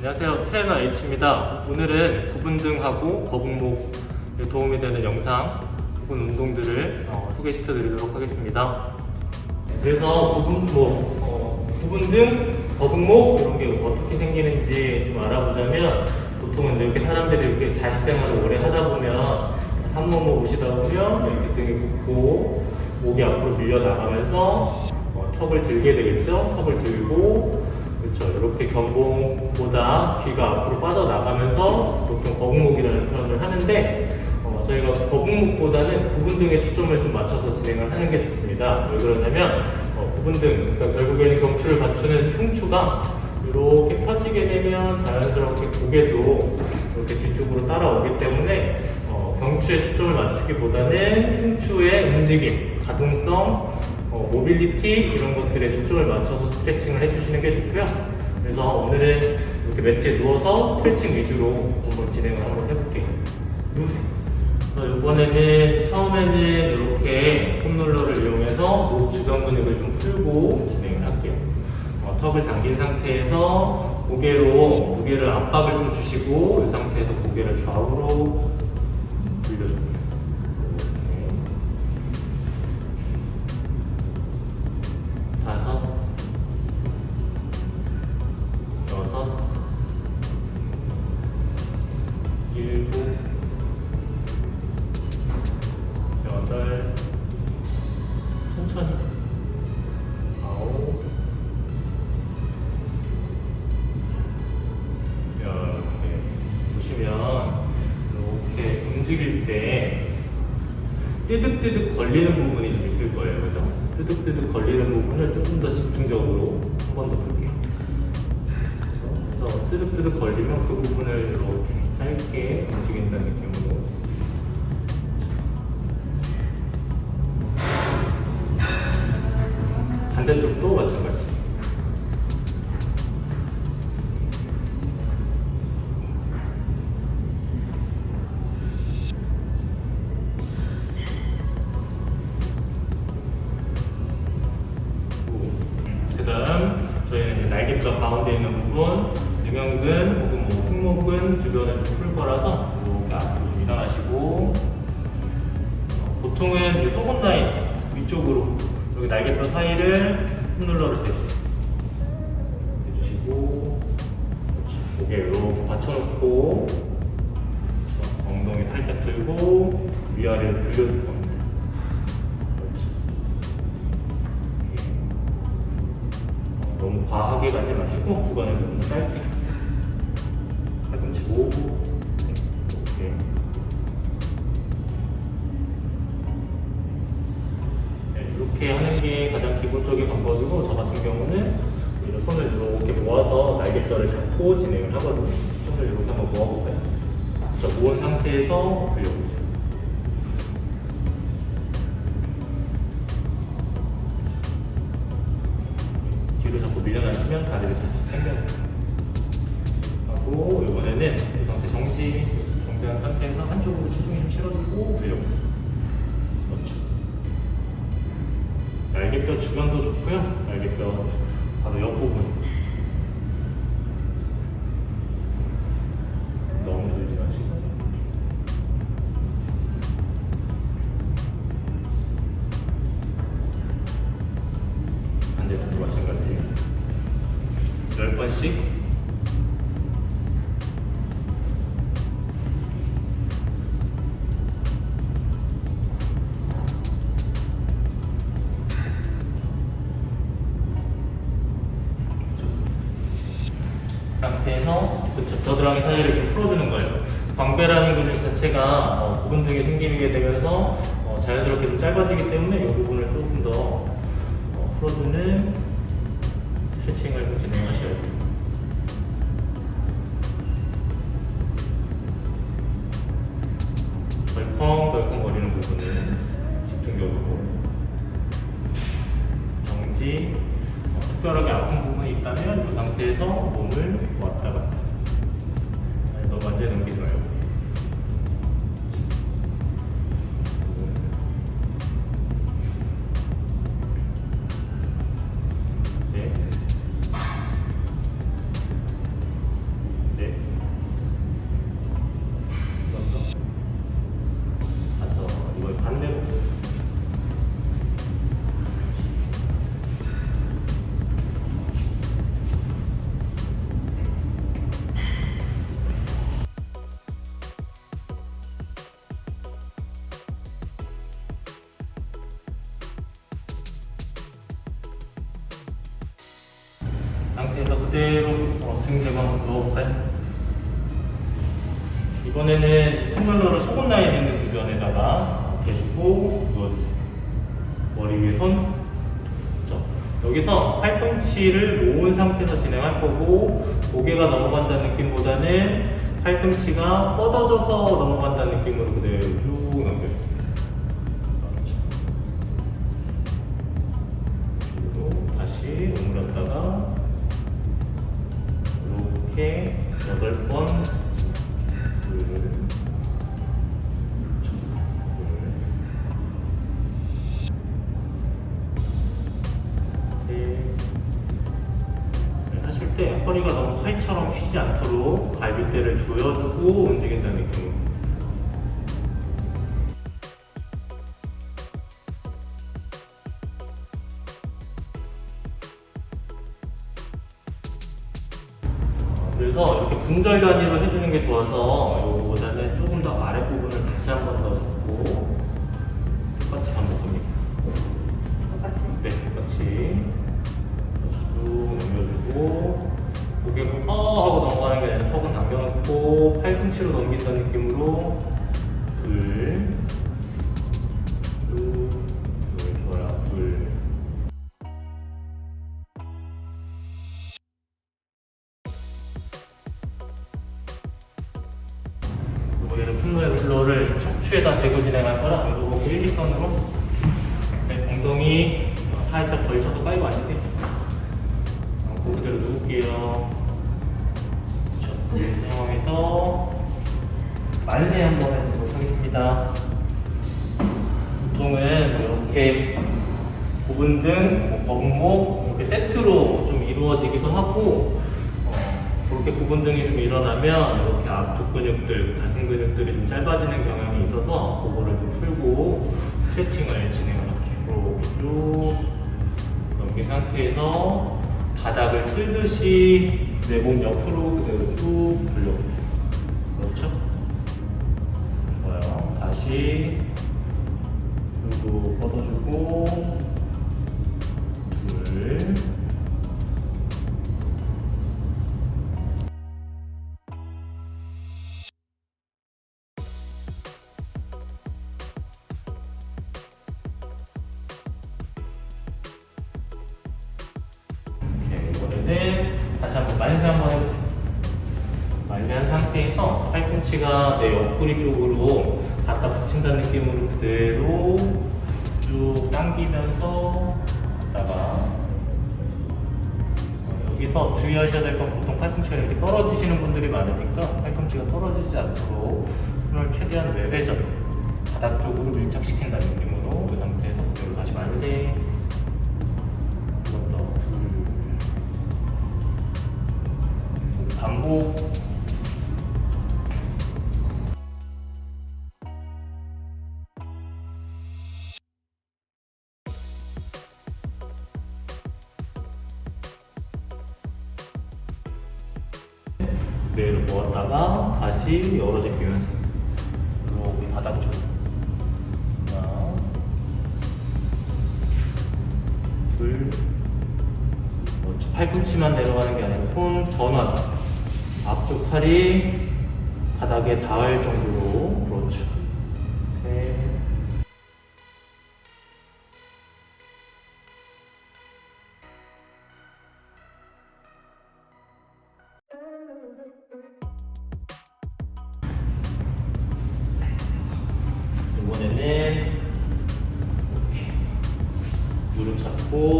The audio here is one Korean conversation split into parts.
안녕하세요. 트레이너 H입니다. 오늘은 구분등하고 거북목에 도움이 되는 영상 혹은 운동들을 어, 소개시켜 드리도록 하겠습니다. 그래서 구분목, 어, 구분등, 거북목 이런 게 어떻게 생기는지 좀 알아보자면 보통은 이렇게 사람들이 이렇게 자식 생활을 오래 하다 보면 산모모 오시다 보면 이렇게 등이 붓고 목이 앞으로 밀려 나가면서 어, 턱을 들게 되겠죠. 턱을 들고 그렇죠. 이렇게 견봉보다 귀가 앞으로 빠져나가면서 보통 거북목이라는 표현을 하는데 어, 저희가 거북목보다는 구분등에 초점을 좀 맞춰서 진행을 하는 게 좋습니다. 왜 그러냐면 어, 구분등, 그러니까 결국에는 경추를 받치는 흉추가 이렇게 펴지게 되면 자연스럽게 고개도 이렇게 뒤쪽으로 따라오기 때문에 어, 경추에 초점을 맞추기보다는 흉추의 움직임, 가동성, 어, 모빌리티 이런 것들에 초점을 맞춰서 스트레칭을 해주시는 게 좋고요. 그래서 오늘은 이렇게 매트에 누워서 스트레칭 위주로 한번 진행을 한번 해볼게요. 그래서 이번에는 처음에는 이렇게 폼롤러를 이용해서 목 주변 근육을 좀 풀고 진행을 할게요. 어, 턱을 당긴 상태에서 고개로 무게를 압박을 좀 주시고 이 상태에서 고개를 좌우로 움직일 때 뜨득뜨득 걸리는 부분이 좀 있을 거예요, 그죠? 뜨득뜨득 걸리는 부분을 조금 더 집중적으로 한 번 더. 그렇죠? 그래서 뜨득뜨득 걸리면 그 부분을 이렇게 짧게 움직인다는 느낌으로. 대주세요 대주시고 그렇죠. 고개 이렇게 받쳐놓고. 엉덩이 살짝 들고 위아래를 굴려줄 겁니다. 너무 과하게 가지 마시고 구간을 좀 짧게 팔꿈치 모으고 이렇게 이렇게 하는 게 가장 기본적인 방법이고 저 같은 경우는 오히려 손을 이렇게 모아서 날개뼈를 잡고 진행을 하거든요 손을 이렇게 한번 모아볼까요? 자, 모은 상태에서 굴려보세요 뒤로 자꾸 밀려나시면 다리를 다시 당겨요. 하고 이번에는 이 상태 정지 정지한 상태에서 한쪽으로 체중이 날개뼈 주변도 좋고요. 날개뼈 바로 옆 부분. 겨드랑이 사이를 좀 풀어주는 거예요. 광배라는 근육 자체가 어, 등에 생기게 되면서 어, 자연스럽게 좀 짧아지기 때문에 이 부분을 조금 더 어, 풀어주는 스트레칭을 상태에서 그대로 어, 등 제거 한번 누워볼까요? 이번에는 턱롤러를 속옷 라인 있는 주변에다가 대주고 누워주세요. 머리 위에 손. 여기서 팔꿈치를 모은 상태에서 진행할 거고 고개가 넘어간다는 느낌보다는 팔꿈치가 뻗어져서 넘어간다는 느낌으로 그대로 분절 단위로 해주는 게 좋아서 이거보다는 조금 더 아랫부분을 다시 한 번 더 잡고 똑같이 반복합니다. 똑같이. 네, 똑같이 쭉 넘겨주고 고개 어 하고 넘어가는 게 아니라 속은 남겨놓고 팔꿈치로 넘긴다는 느낌으로 둘, 그대로 누울게요. 자, 이 상황에서 만세 한번 해보도록 하겠습니다. 보통은 이렇게 부분 등, 뭐 거북목 이렇게 세트로 좀 이루어지기도 하고 어, 그렇게 부분 등이 좀 일어나면 이렇게 앞쪽 근육들, 가슴 근육들이 좀 짧아지는 경향이 있어서 그거를 좀 풀고 스트레칭을 진행할게요. 이렇게 쭉 넘긴 상태에서 바닥을 쓸듯이 내 몸 옆으로 그대로 쭉 돌려보세요. 그렇죠? 좋아요. 다시 그리고 뻗어주고 둘 네, 이번에는 다시 한번 만세 한번. 만세한 상태에서 팔꿈치가 내 옆구리 쪽으로 갖다 붙인다는 느낌으로 그대로 쭉 당기면서 갔다가 어, 여기서 주의하셔야 될 건 보통 팔꿈치가 이렇게 떨어지시는 분들이 많으니까 팔꿈치가 떨어지지 않도록 손을 최대한 외회전 바닥 쪽으로 밀착시킨다는 느낌으로 그 상태에서 그대로 다시 만세 반복. 그대로 모았다가 다시 열어 제끼면서 이렇게 바닥 쪽. 하나, 둘, 뭐 팔꿈치만 내려가는 게 아니라 손 전원 앞쪽 팔이 바닥에 닿을 정도로 그렇죠. 셋. 이번에는 이렇게 무릎 잡고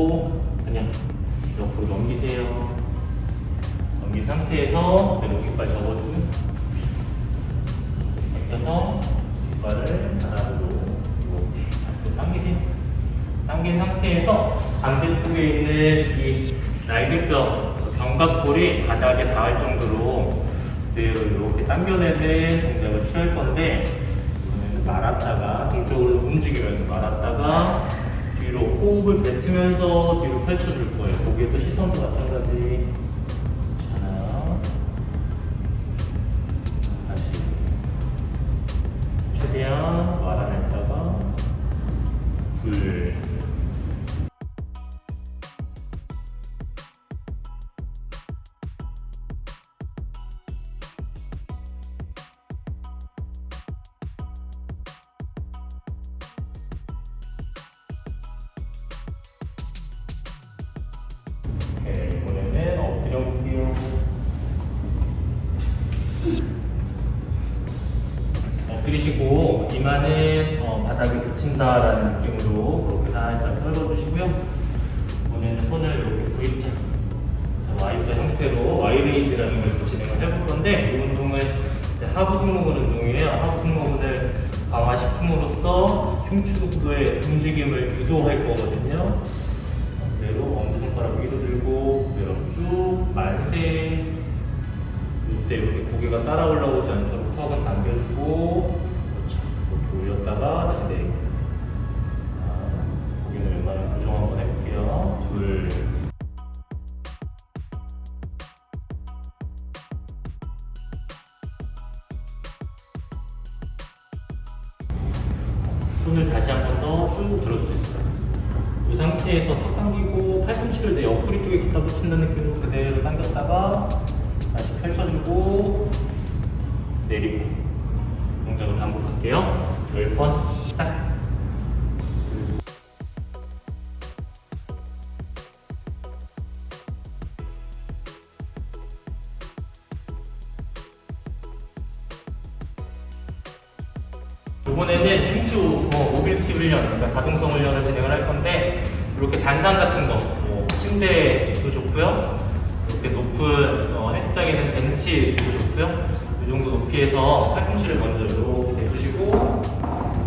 반대쪽에 있는 이 날개뼈 그 견갑골이 바닥에 닿을 정도로 그대로 이렇게 당겨내는 동작을 취할 건데 이번에는 말았다가 등쪽으로 움직이면서 말았다가 뒤로 호흡을 뱉으면서 뒤로 펼쳐줄 거예요. 고개도 시선도 마찬가지. 자, 다시 최대한 말아 엎드리시고 이마는 어, 바닥에 붙인다라는 느낌으로 그렇게 살짝 떨궈주시고요. 이번에는 손을 이렇게 V자, Y자 형태로 Y레이즈라는 것을 진행을 해볼 건데 이 운동은 하부 승모근 운동이에요. 하부 승모근을 강화시킴으로써 흉추구의 움직임을 유도할 거거든요. 그대로 엄지손가락 위로 들고 그대로 쭉 만세 이때 이렇게 고개가 따라 올라오지 않도록 턱은 당겨주고 그렇죠. 올렸다가 다시 내리고 아, 고개는 웬만하면 교정 한번 해볼게요 둘 내리고 동작을 반복할게요 10번 시작 이번에는 흉추 어, 모빌티 훈련, 그러니까 가동성 훈련을 진행을 할 건데 이렇게 단상 같은 거, 뭐 침대도 좋고요. 이렇게 높은 어, 헬스장에는 벤치도 좋고요. 이 정도 높이에서 팔꿈치를 먼저 이렇게 대주시고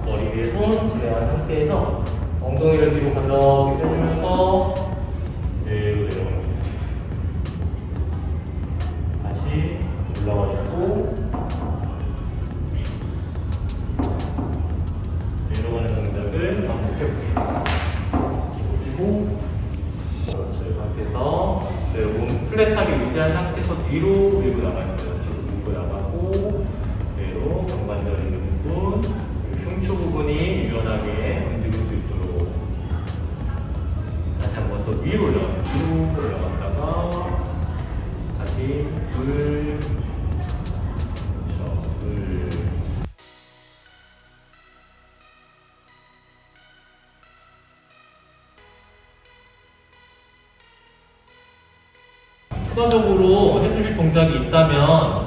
머리 위에 손 진행한 상태에서 엉덩이를 뒤로 가볍게 빼주면서 그대로 내려갑니다. 다시 올라가시고 내려가는 동작을 반복해 보세요. 그리고. 이 상태에서 네, 몸 플랫하게 유지한 상태에서 뒤로 밀고 나가는 거예요. 뒤로 밀고 나가고 그대로 경관절의 부분, 흉추 부분이 유연하게 움직일 수 있도록 다시 한 번 더 위로 올라가요. 위로 올라갔다가 다시 둘, 그렇죠. 둘. 추가적으로 해주실 동작이 있다면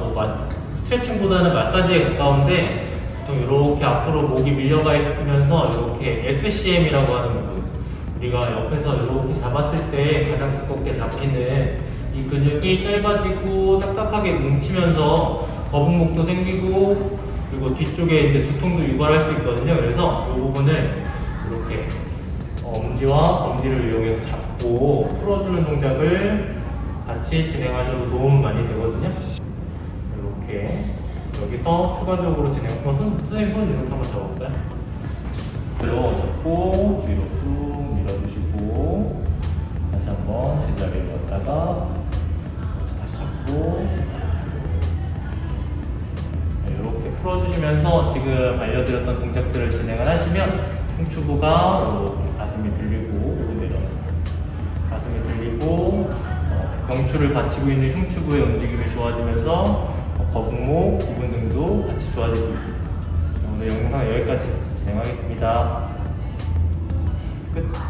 스트레칭보다는 마사지에 가까운데 보통 이렇게 앞으로 목이 밀려가 있으면서 이렇게 SCM이라고 하는 부분 우리가 옆에서 이렇게 잡았을 때 가장 두껍게 잡히는 이 근육이 짧아지고 딱딱하게 뭉치면서 거북목도 생기고 그리고 뒤쪽에 이제 두통도 유발할 수 있거든요. 그래서 이 부분을 이렇게 어, 엄지와 검지를 이용해서 잡고 풀어주는 동작을 같이 진행하셔도 도움 많이 되거든요. 이렇게 여기서 추가적으로 진행. 어, 손, 선생님 손 이렇게 한번 잡아볼까요? 뒤로 잡고 뒤로 쭉 밀어주시고 다시 한번 제자리에 넣었다가 다시 잡고 네, 이렇게 풀어주시면서 지금 알려드렸던 동작들을 진행을 하시면 이렇게 가슴이 들리고 내려옵니다. 가슴이 들리고 어, 경추를 받치고 있는 흉추부의 움직임이 좋아지면서 어, 거북목 부분 등도 같이 좋아질 수 있습니다. 오늘 영상 여기까지 진행하겠습니다. 끝.